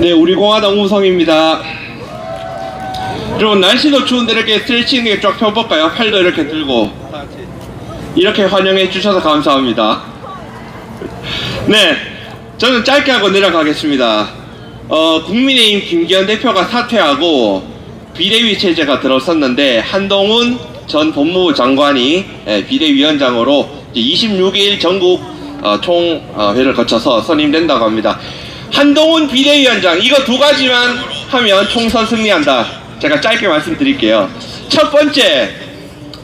네, 우리 공화당 우성입니다. 여러분 날씨도 추운데 이렇게 스트레칭 쫙 펴볼까요? 팔도 이렇게 들고 이렇게 환영해 주셔서 감사합니다. 네, 저는 짧게 하고 내려가겠습니다. 어, 국민의힘 김기현 대표가 사퇴하고 비대위 체제가 들어섰는데 한동훈 전 법무부 장관이 예, 비대위원장으로 26일 전국 어, 총회를 거쳐서 선임된다고 합니다. 한동훈 비대위원장 이거 두 가지만 하면 총선 승리한다. 제가 짧게 말씀드릴게요. 첫 번째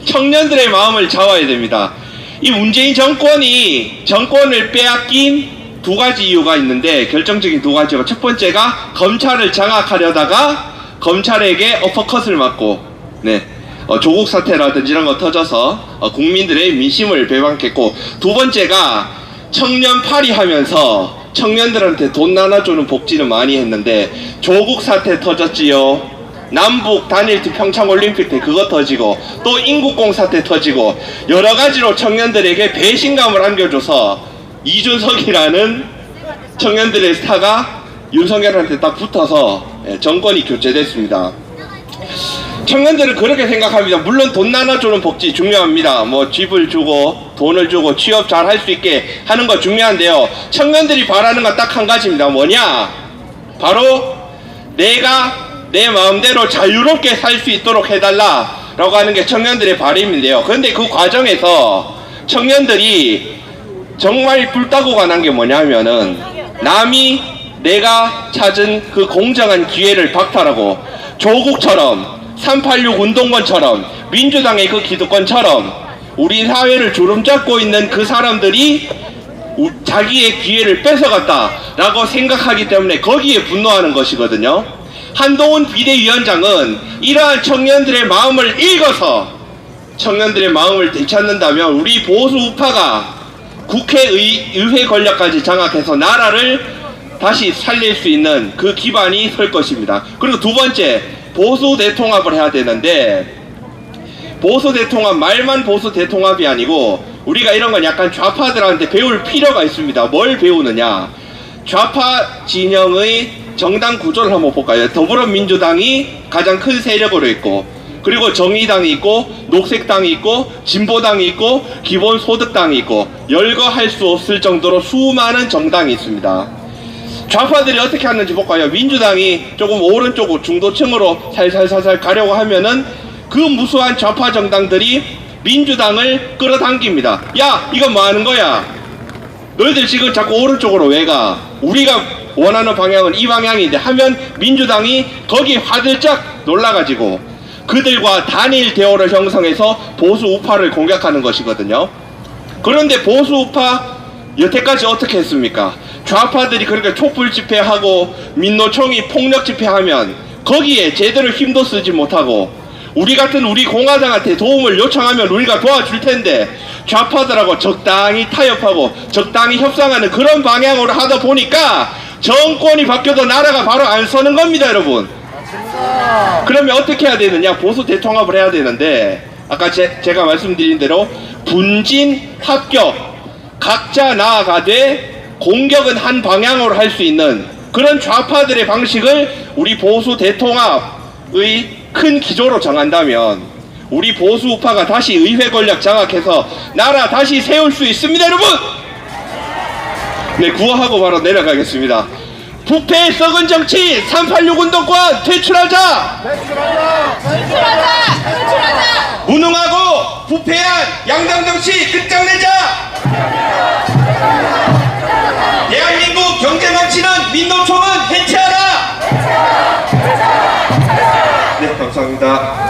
청년들의 마음을 잡아야 됩니다. 이 문재인 정권이 정권을 빼앗긴 두 가지 이유가 있는데 결정적인 두 가지가 첫 번째가 검찰을 장악하려다가 검찰에게 어퍼컷을 맞고 네 어, 조국 사태라든지 이런 거 터져서 어, 국민들의 민심을 배반했고 두 번째가 청년 파리하면서 청년들한테 돈 나눠주는 복지는 많이 했는데 조국 사태 터졌지요. 남북 단일투 평창 올림픽 때 그거 터지고 또 인국공 사태 터지고 여러 가지로 청년들에게 배신감을 안겨줘서 이준석이라는 청년들의 스타가 윤석열한테 딱 붙어서 예, 정권이 교체됐습니다. 청년들은 그렇게 생각합니다. 물론 돈 나눠주는 복지 중요합니다. 뭐 집을 주고 돈을 주고 취업 잘 할 수 있게 하는 거 중요한데요. 청년들이 바라는 건 딱 한 가지입니다. 뭐냐? 바로 내가 내 마음대로 자유롭게 살 수 있도록 해달라라고 하는 게 청년들의 바람인데요. 그런데 그 과정에서 청년들이 정말 불따고가 난 게 뭐냐면은 남이 내가 찾은 그 공정한 기회를 박탈하고 조국처럼 386 운동권처럼 민주당의 그 기득권처럼 우리 사회를 주름잡고 있는 그 사람들이 우- 자기의 기회를 뺏어갔다라고 생각하기 때문에 거기에 분노하는 것이거든요. 한동훈 비대위원장은 이러한 청년들의 마음을 읽어서 청년들의 마음을 되찾는다면 우리 보수 우파가 국회의 의회 권력까지 장악해서 나라를 다시 살릴 수 있는 그 기반이 설 것입니다. 그리고 두 번째 보수 대통합을 해야 되는데 보수 대통합 말만 보수 대통합이 아니고 우리가 이런 건 약간 좌파들한테 배울 필요가 있습니다. 뭘 배우느냐? 좌파 진영의 정당 구조를 한번 볼까요? 더불어민주당이 가장 큰 세력으로 있고 그리고 정의당이 있고 녹색당이 있고 진보당이 있고 기본소득당이 있고 열거할 수 없을 정도로 수많은 정당이 있습니다. 좌파들이 어떻게 하는지 볼까요? 민주당이 조금 오른쪽 중도층으로 살살살살 가려고 하면은 그 무수한 좌파 정당들이 민주당을 끌어당깁니다. 야, 이건 뭐 하는 거야? 너희들 지금 자꾸 오른쪽으로 왜 가? 우리가 원하는 방향은 이 방향인데 하면 민주당이 거기에 화들짝 놀라가지고 그들과 단일 대오를 형성해서 보수 우파를 공격하는 것이거든요. 그런데 보수 우파 여태까지 어떻게 했습니까? 좌파들이 그렇게 촛불 집회하고 민노총이 폭력 집회하면 거기에 제대로 힘도 쓰지 못하고 우리 같은 우리 공화당한테 도움을 요청하면 우리가 도와줄 텐데 좌파들하고 적당히 타협하고 적당히 협상하는 그런 방향으로 하다 보니까 정권이 바뀌어도 나라가 바로 안 서는 겁니다 여러분. 그러면 어떻게 해야 되느냐? 보수 대통합을 해야 되는데 아까 제, 제가 말씀드린 대로 분진 합격 각자 나아가되 공격은 한 방향으로 할 수 있는 그런 좌파들의 방식을 우리 보수 대통합의 큰 기조로 정한다면 우리 보수 우파가 다시 의회 권력 장악해서 나라 다시 세울 수 있습니다 여러분! 네 구호하고 바로 내려가겠습니다. 부패의 썩은 정치 386 운동권 퇴출하자! 퇴출하자! 퇴출하자! 무능하고 부패한 양당 정치 끝장 민노